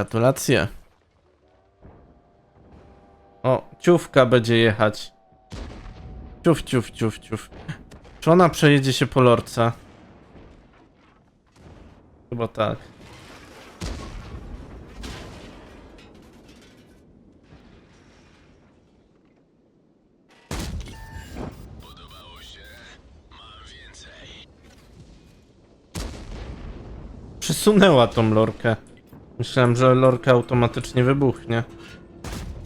Gratulacje. O, ciówka będzie jechać. Ciuf, ciuf, ciuf, ciuf. Czy ona przejedzie się po lorce? Chyba tak. Przesunęła tą lorkę. Myślałem, że lorka automatycznie wybuchnie.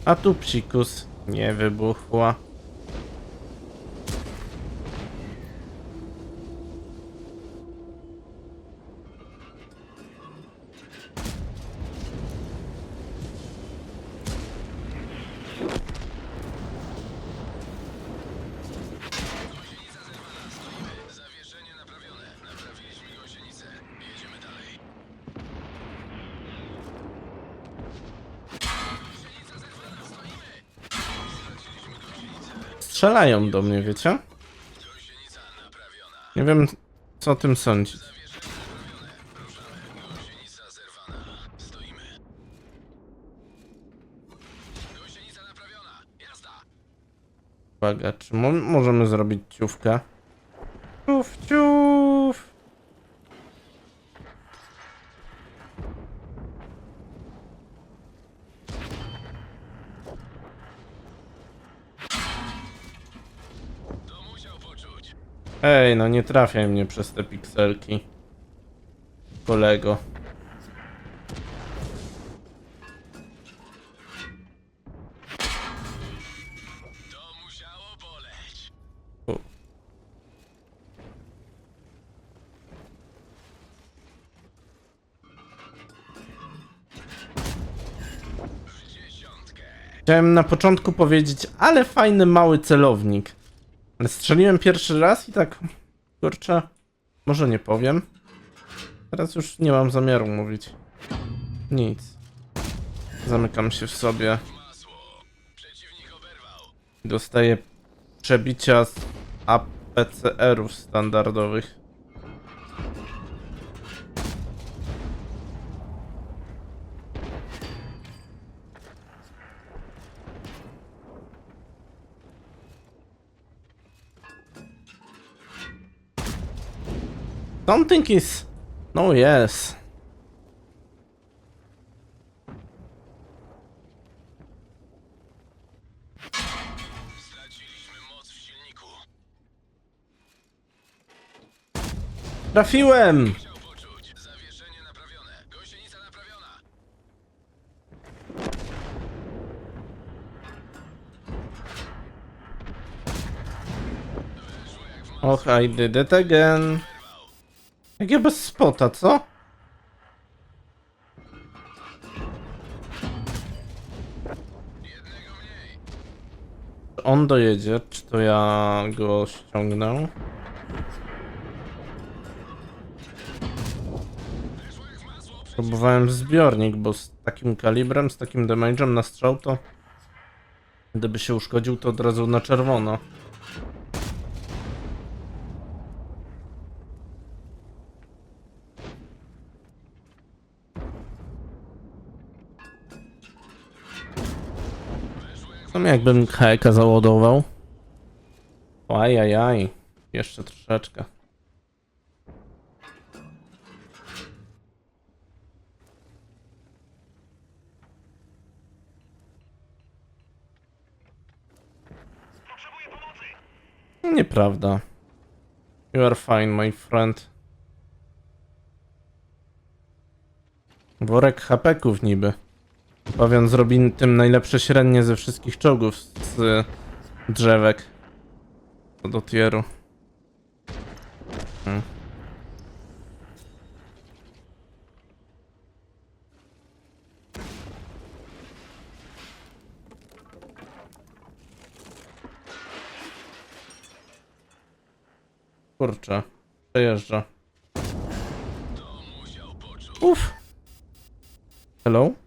A tu psikus nie wybuchła. Strzelają do mnie, wiecie? Nie wiem, co o tym sądzić. Uwaga, czy mo możemy zrobić ciówkę? Ciuf, ciuf! Ej, no nie trafiaj mnie przez te pikselki. Kolego. Chciałem na początku powiedzieć, ale fajny mały celownik. Ale strzeliłem pierwszy raz i tak, kurczę, może nie powiem. Teraz już nie mam zamiaru mówić. Nic. Zamykam się w sobie. Dostaję przebicia z APCR-ów standardowych. Something is... No yes. Trafiłem! Och, I did it again. Jak ja bez spota, co? On dojedzie, czy to ja go ściągnę? Próbowałem zbiornik, bo z takim kalibrem, z takim damage'em na strzał to... Gdyby się uszkodził, to od razu na czerwono. No jakbym heka załadował. Ajajaj. Jeszcze troszeczkę. Nieprawda. You are fine, my friend. Worek hapeków niby. Pawian zrobi tym najlepsze średnie ze wszystkich czołgów z drzewek. Do tieru. Hmm. Kurczę. Przejeżdża. Uff. Hello?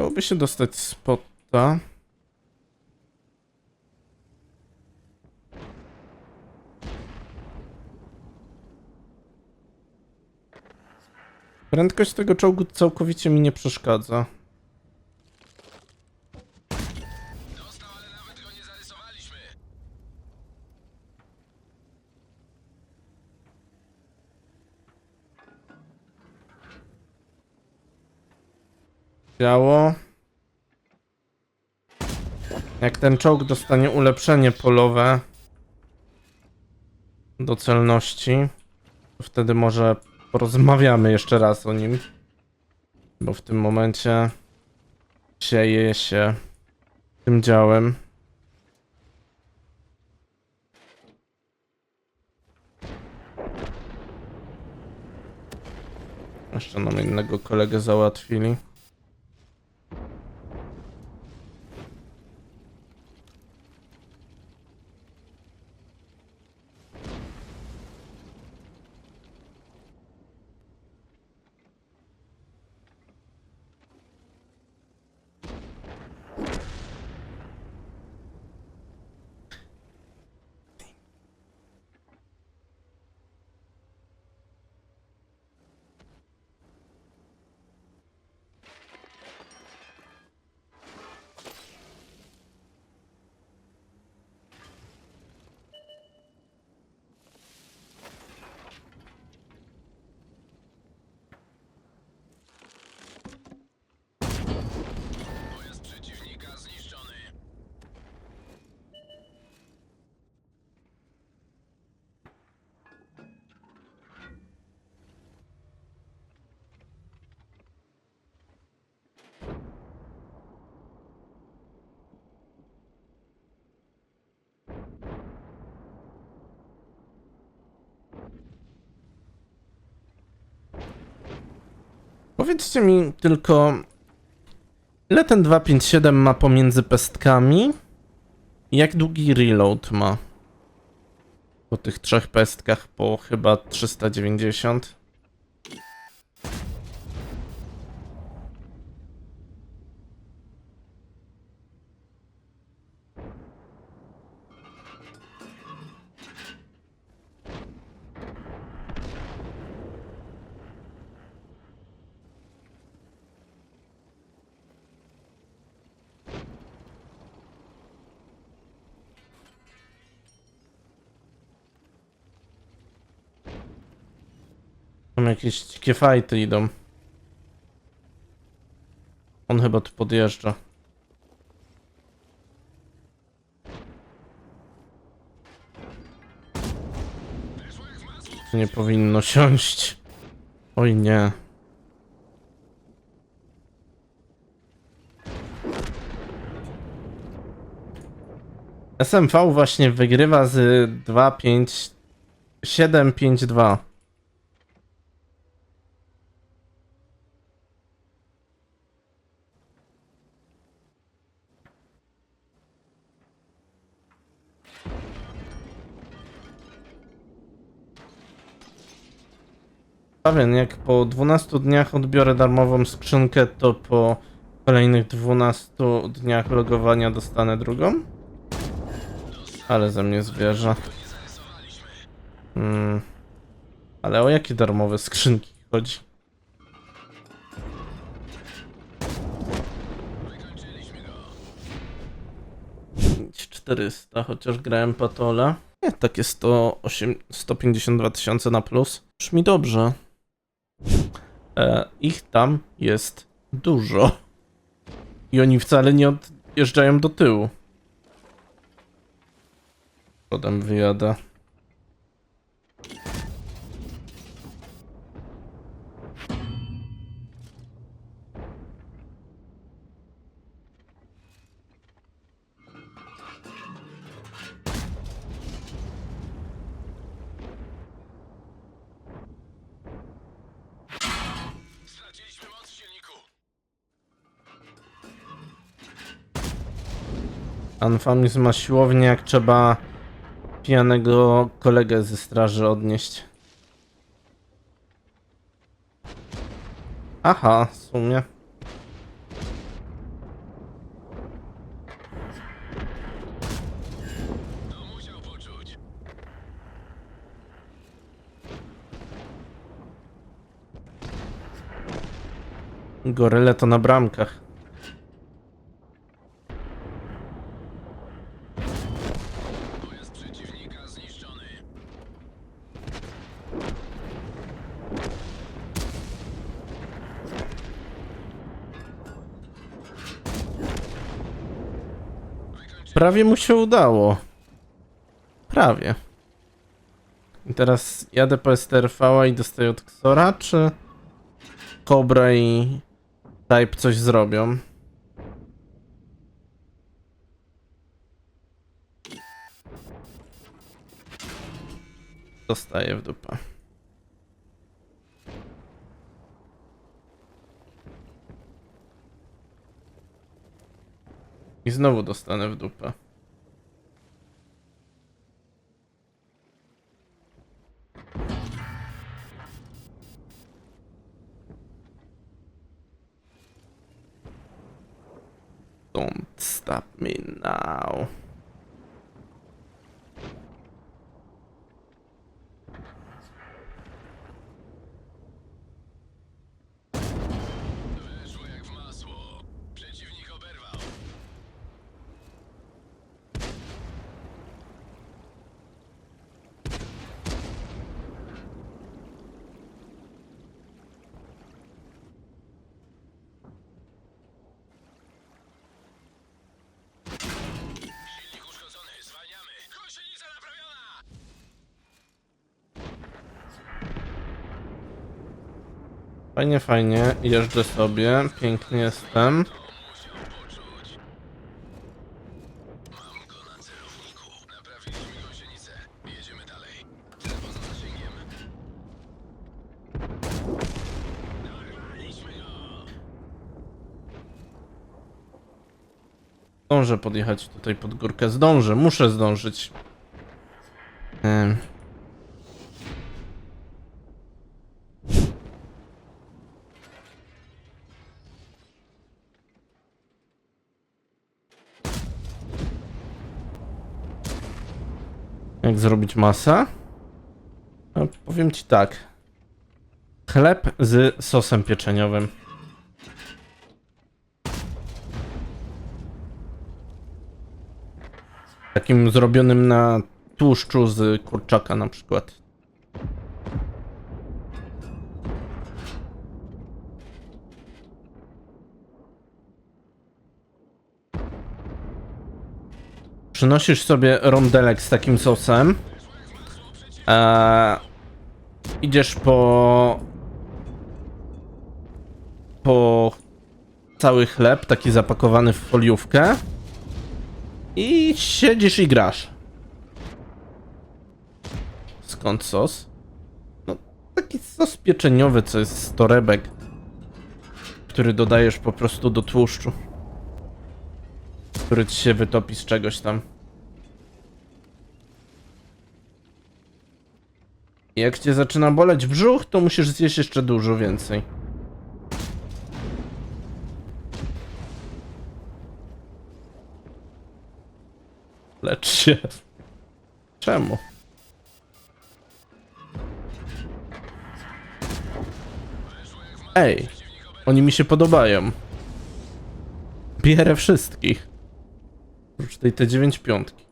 Chciałoby się dostać spota. Prędkość tego czołgu całkowicie mi nie przeszkadza. Działo. Jak ten czołg dostanie ulepszenie polowe do celności, to wtedy może porozmawiamy jeszcze raz o nim. Bo w tym momencie sieje się tym działem. Jeszcze nam innego kolegę załatwili. Powiedzcie mi tylko, ile ten 257 ma pomiędzy pestkami? Jak długi reload ma? Po tych trzech pestkach po chyba 390. jakieś dzikie fajty idą. On chyba tu podjeżdża. Nie powinno siąść. Oj nie. SMV właśnie wygrywa z 2-5 Pewien, jak po 12 dniach odbiorę darmową skrzynkę, to po kolejnych 12 dniach logowania dostanę drugą? Ale ze mnie zwierzę. Hmm. Ale o jakie darmowe skrzynki chodzi? Wykończyliśmy go. 400, chociaż grałem patola. Nie, takie 108, 152 tysiące na plus. Brzmi dobrze. E, ich tam jest dużo. I oni wcale nie odjeżdżają do tyłu. Potem wyjadę. Anfamis ma siłownię, jak trzeba pijanego kolegę ze straży odnieść. Aha, w sumie. Goryle to na bramkach. Prawie mu się udało. Prawie. I teraz jadę po STRV i dostaję od Xora, czy Cobra i Type coś zrobią? Dostaję w dupę. I znowu dostanę w dupę. Don't stop me now. Fajnie, fajnie. Jeżdżę sobie. Pięknie jestem. Zdążę podjechać tutaj pod górkę. Zdążę, muszę zdążyć. Zrobić masę? No, powiem ci tak. Chleb z sosem pieczeniowym. Takim zrobionym na tłuszczu z kurczaka na przykład. Przynosisz sobie rondelek z takim sosem. Eee, idziesz po po cały chleb, taki zapakowany w foliówkę. I siedzisz i grasz. Skąd sos? No, taki sos pieczeniowy, co jest z torebek, który dodajesz po prostu do tłuszczu. Który ci się wytopi z czegoś tam. Jak cię zaczyna boleć brzuch, to musisz zjeść jeszcze dużo więcej. Lecz się. Czemu? Ej, oni mi się podobają. Bierę wszystkich. Oprócz tej T9 piątki.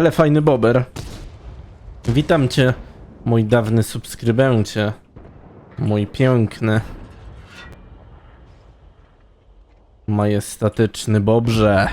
Ale fajny bober. Witam cię, mój dawny subskrybencie. Mój piękny. Majestatyczny bobrze.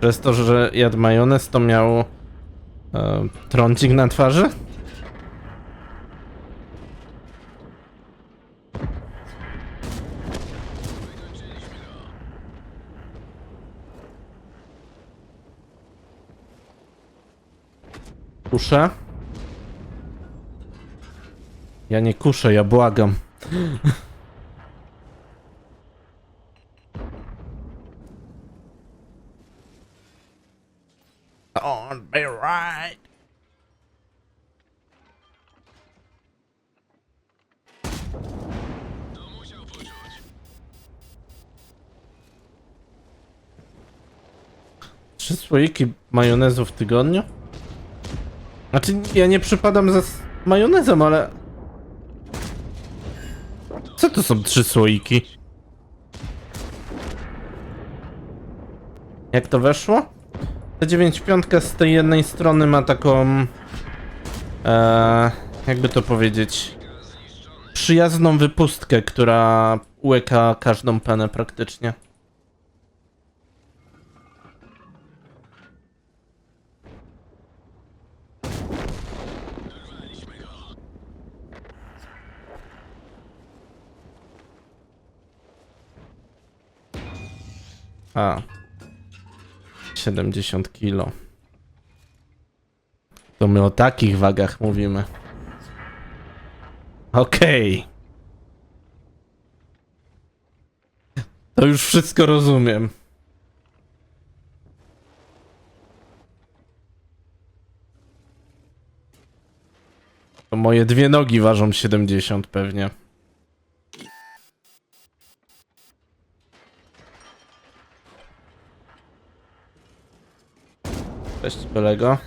Przez to, że jadł majonez, to miał e, trącik na twarzy? Kuszę? Ja nie kuszę, ja błagam. Trzy słoiki majonezu w tygodniu? Znaczy, ja nie przypadam za majonezem, ale... Co to są trzy słoiki? Jak to weszło? Ta 9.5 z tej jednej strony ma taką... E, jakby to powiedzieć... Przyjazną wypustkę, która łyka każdą penę praktycznie. A. 70 kilo. To my o takich wagach mówimy. Okej. To już wszystko rozumiem. To moje dwie nogi ważą 70 pewnie. Cześć kolego.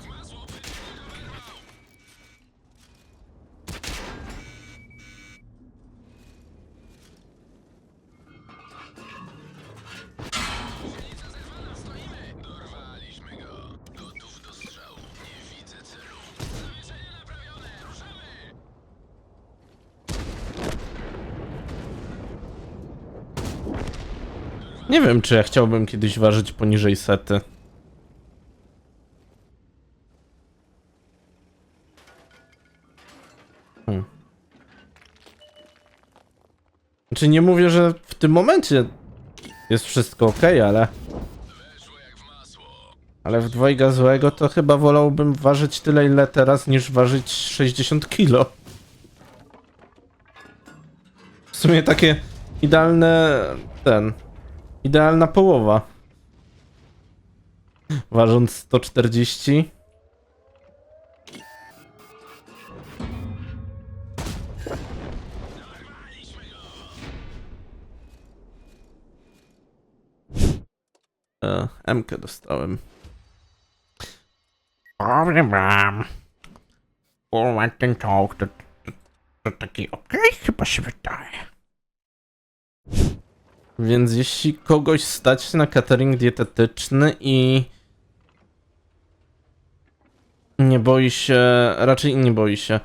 Nie wiem, czy ja chciałbym kiedyś ważyć poniżej sety. Znaczy nie mówię, że w tym momencie jest wszystko ok, ale... Ale w dwojga złego to chyba wolałbym ważyć tyle ile teraz niż ważyć 60 kilo. W sumie takie idealne ten idealna połowa. Ważąc 140. M-kę dostałem. Powiem wam. Kurwa, ten czołg to, to, to taki okej chyba się wydaje. Więc jeśli kogoś stać na catering dietetyczny i nie boi się, raczej nie boi się,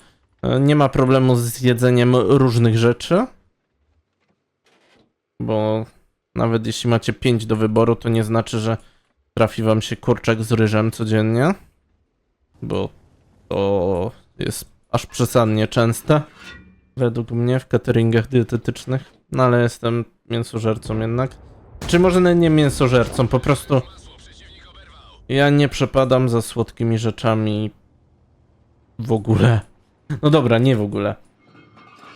nie ma problemu z jedzeniem różnych rzeczy, bo nawet jeśli macie 5 do wyboru, to nie znaczy, że trafi wam się kurczak z ryżem codziennie, bo to jest aż przesadnie częste według mnie w cateringach dietetycznych, no ale jestem mięsożercą jednak. Czy może nawet nie mięsożercą, po prostu ja nie przepadam za słodkimi rzeczami w ogóle. No dobra, nie w ogóle.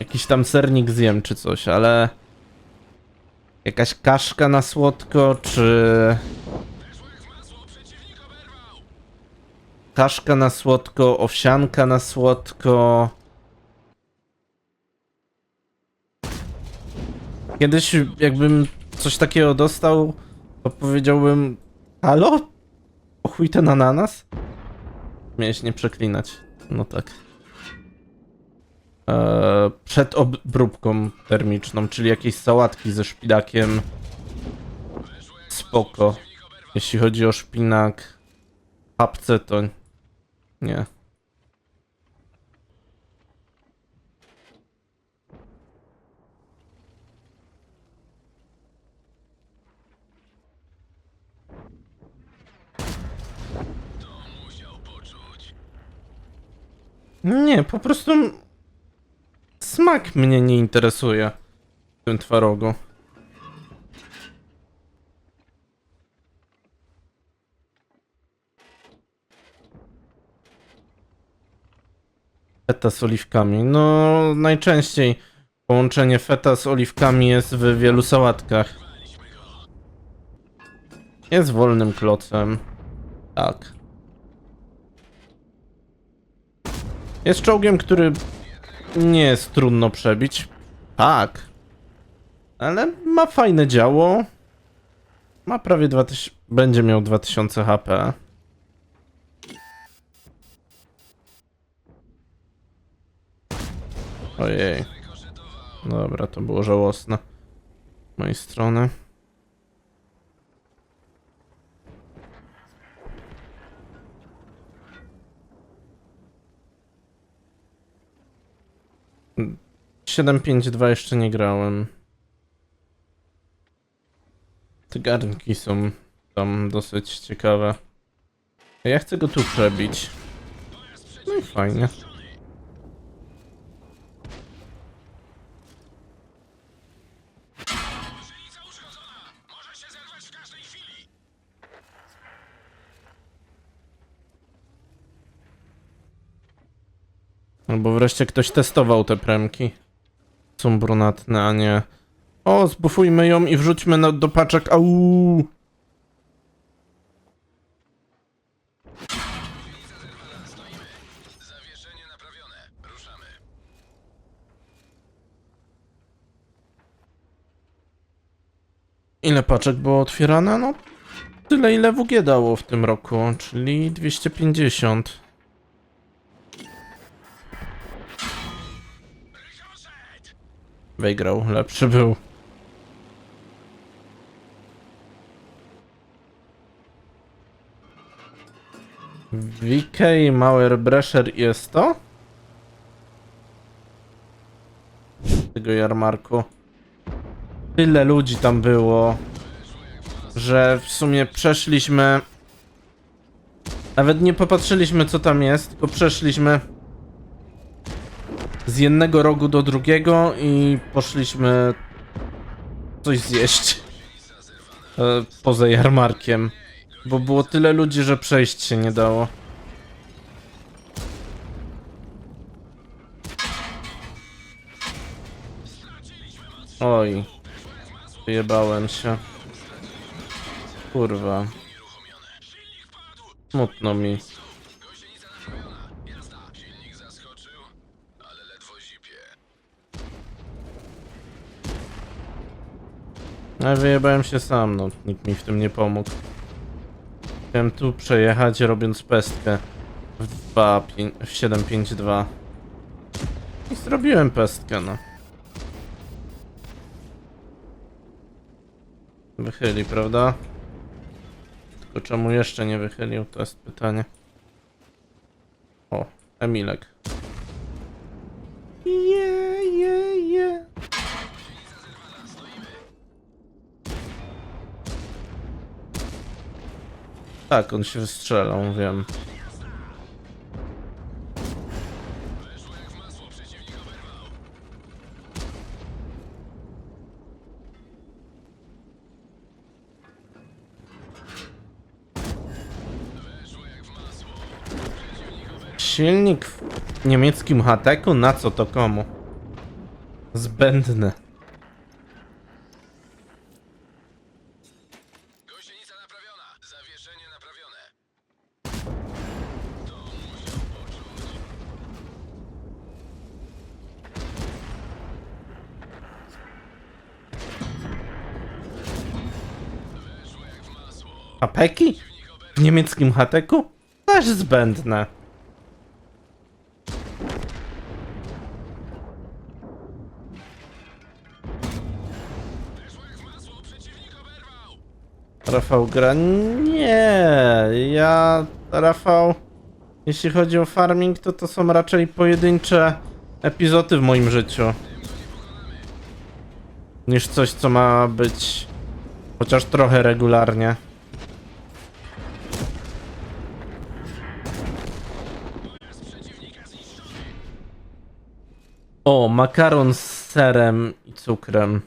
Jakiś tam sernik zjem czy coś, ale jakaś kaszka na słodko, czy kaszka na słodko, owsianka na słodko. Kiedyś jakbym coś takiego dostał, to powiedziałbym Halo? O chuj ten ananas? Miałeś nie przeklinać. No tak. Eee, przed obróbką termiczną, czyli jakieś sałatki ze szpinakiem. Spoko. Jeśli chodzi o szpinak, papce to nie. Nie, po prostu smak mnie nie interesuje w tym twarogu. Feta z oliwkami. No, najczęściej połączenie feta z oliwkami jest w wielu sałatkach. Jest wolnym klocem. Tak. Jest czołgiem, który nie jest trudno przebić. Tak. Ale ma fajne działo. Ma prawie 2000. Będzie miał 2000 HP. Ojej. Dobra, to było żałosne. Z mojej strony. Siedem pięć dwa jeszcze nie grałem. Te garnki są tam dosyć ciekawe. Ja chcę go tu przebić. No i fajnie. Albo wreszcie ktoś testował te premki. Są brunatne, a nie... O, zbufujmy ją i wrzućmy na, do paczek. Au! Ile paczek było otwierane? No, tyle ile WG dało w tym roku, czyli 250. Wygrał, lepszy był. VK Mauer Brescher jest to? Tego jarmarku. Tyle ludzi tam było, że w sumie przeszliśmy. Nawet nie popatrzyliśmy, co tam jest, tylko przeszliśmy z jednego rogu do drugiego i poszliśmy coś zjeść. E, Poza jarmarkiem. Bo było tyle ludzi, że przejść się nie dało. Oj. Wyjebałem się. Kurwa. Smutno mi. Ale wyjebałem się sam, no. Nikt mi w tym nie pomógł. Chciałem tu przejechać, robiąc pestkę. W 2, 5, w 752. I zrobiłem pestkę, no. Wychyli, prawda? Tylko czemu jeszcze nie wychylił, to jest pytanie. O, Emilek. Je, Tak, on się wystrzelał, wiem. Silnik w niemieckim hateku? Na co to komu? Zbędne. Gąsienica naprawiona. Zawieszenie naprawione. To musiał poczuć. Weszło jak w Hapeki? W niemieckim hateku? Też zbędne. Rafał gra? Nie. Ja, Rafał, jeśli chodzi o farming, to to są raczej pojedyncze epizody w moim życiu. Niż coś, co ma być chociaż trochę regularnie. O, makaron z serem i cukrem.